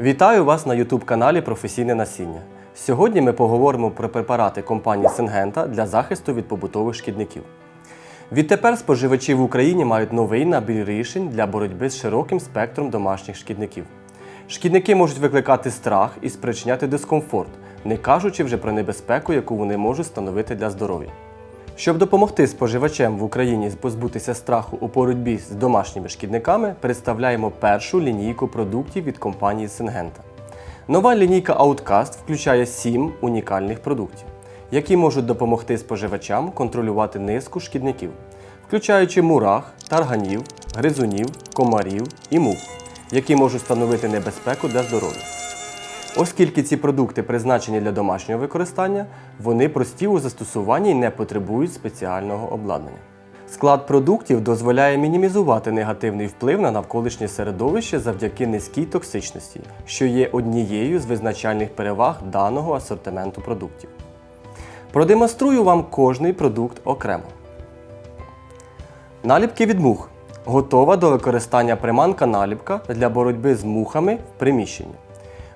Вітаю вас на YouTube каналі Професійне насіння. Сьогодні ми поговоримо про препарати компанії Сингента для захисту від побутових шкідників. Відтепер споживачі в Україні мають новий набір рішень для боротьби з широким спектром домашніх шкідників. Шкідники можуть викликати страх і спричиняти дискомфорт, не кажучи вже про небезпеку, яку вони можуть становити для здоров'я. Щоб допомогти споживачам в Україні позбутися страху у боротьбі з домашніми шкідниками, представляємо першу лінійку продуктів від компанії Сингента. Нова лінійка Outcast включає 7 унікальних продуктів, які можуть допомогти споживачам контролювати низку шкідників, включаючи мурах, тарганів, гризунів, комарів і мух, які можуть становити небезпеку для здоров'я. Оскільки ці продукти призначені для домашнього використання, вони прості у застосуванні і не потребують спеціального обладнання. Склад продуктів дозволяє мінімізувати негативний вплив на навколишнє середовище завдяки низькій токсичності, що є однією з визначальних переваг даного асортименту продуктів. Продемонструю вам кожний продукт окремо. Наліпки від мух. Готова до використання приманка наліпка для боротьби з мухами в приміщенні.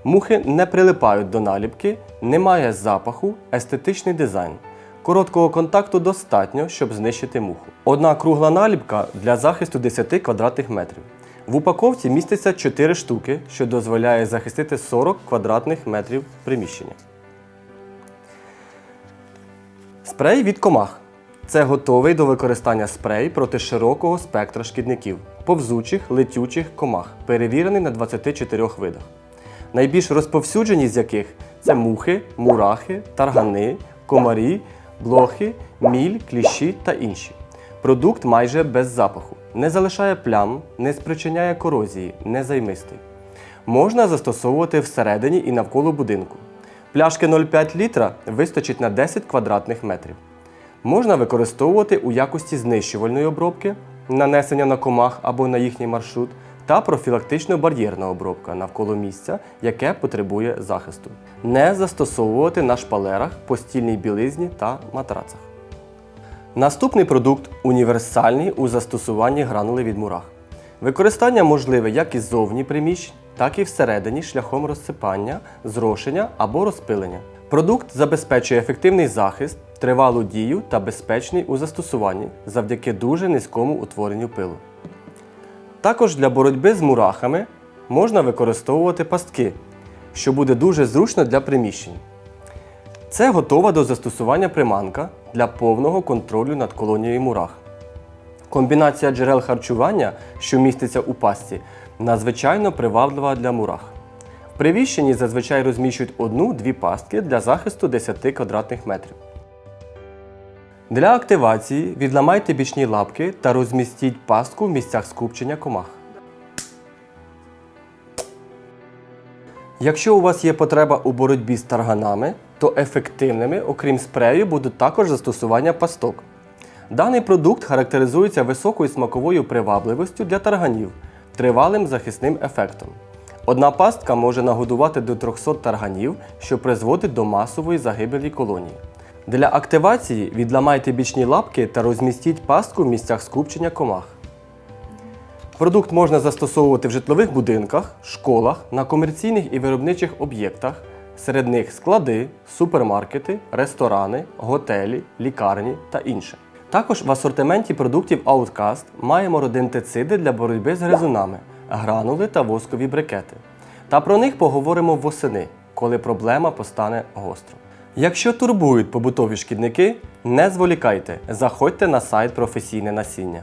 Мухи не прилипають до наліпки, немає запаху, естетичний дизайн. Короткого контакту достатньо, щоб знищити муху. Одна кругла наліпка для захисту 10 квадратних метрів. В упаковці міститься 4 штуки, що дозволяє захистити 40 квадратних метрів приміщення. Спрей від комах. Це готовий до використання спрей проти широкого спектра шкідників, повзучих, летючих комах, перевірений на 24 видах. Найбільш розповсюджені з яких це мухи, мурахи, таргани, комарі, блохи, міль, кліщі та інші. Продукт майже без запаху, не залишає плям, не спричиняє корозії, не займистий. Можна застосовувати всередині і навколо будинку. Пляшки 0,5 літра вистачить на 10 квадратних метрів. Можна використовувати у якості знищувальної обробки, нанесення на комах або на їхній маршрут, та профілактично-бар'єрна обробка навколо місця, яке потребує захисту. Не застосовувати на шпалерах, постільній білизні та матрацах. Наступний продукт універсальний у застосуванні гранули від мурах. Використання можливе як із зовні приміщень, так і всередині шляхом розсипання, зрошення або розпилення. Продукт забезпечує ефективний захист, тривалу дію та безпечний у застосуванні завдяки дуже низькому утворенню пилу. Також для боротьби з мурахами можна використовувати пастки, що буде дуже зручно для приміщень. Це готова до застосування приманка для повного контролю над колонією мурах. Комбінація джерел харчування, що міститься у пастці, надзвичайно приваблива для мурах. В приміщенні зазвичай розміщують одну-дві пастки для захисту 10 квадратних метрів. Для активації відламайте бічні лапки та розмістіть пастку в місцях скупчення комах. Якщо у вас є потреба у боротьбі з тарганами, то ефективними, окрім спрею, будуть також застосування пасток. Даний продукт характеризується високою смаковою привабливістю для тарганів, тривалим захисним ефектом. Одна пастка може нагодувати до 300 тарганів, що призводить до масової загибелі колонії. Для активації відламайте бічні лапки та розмістіть пастку в місцях скупчення комах. Продукт можна застосовувати в житлових будинках, школах, на комерційних і виробничих об'єктах. Серед них склади, супермаркети, ресторани, готелі, лікарні та інше. Також в асортименті продуктів Outcast маємо родинтициди для боротьби з гризунами, гранули та воскові брикети. Та про них поговоримо восени, коли проблема постане гостро. Якщо турбують побутові шкідники, не зволікайте, заходьте на сайт професійне насіння.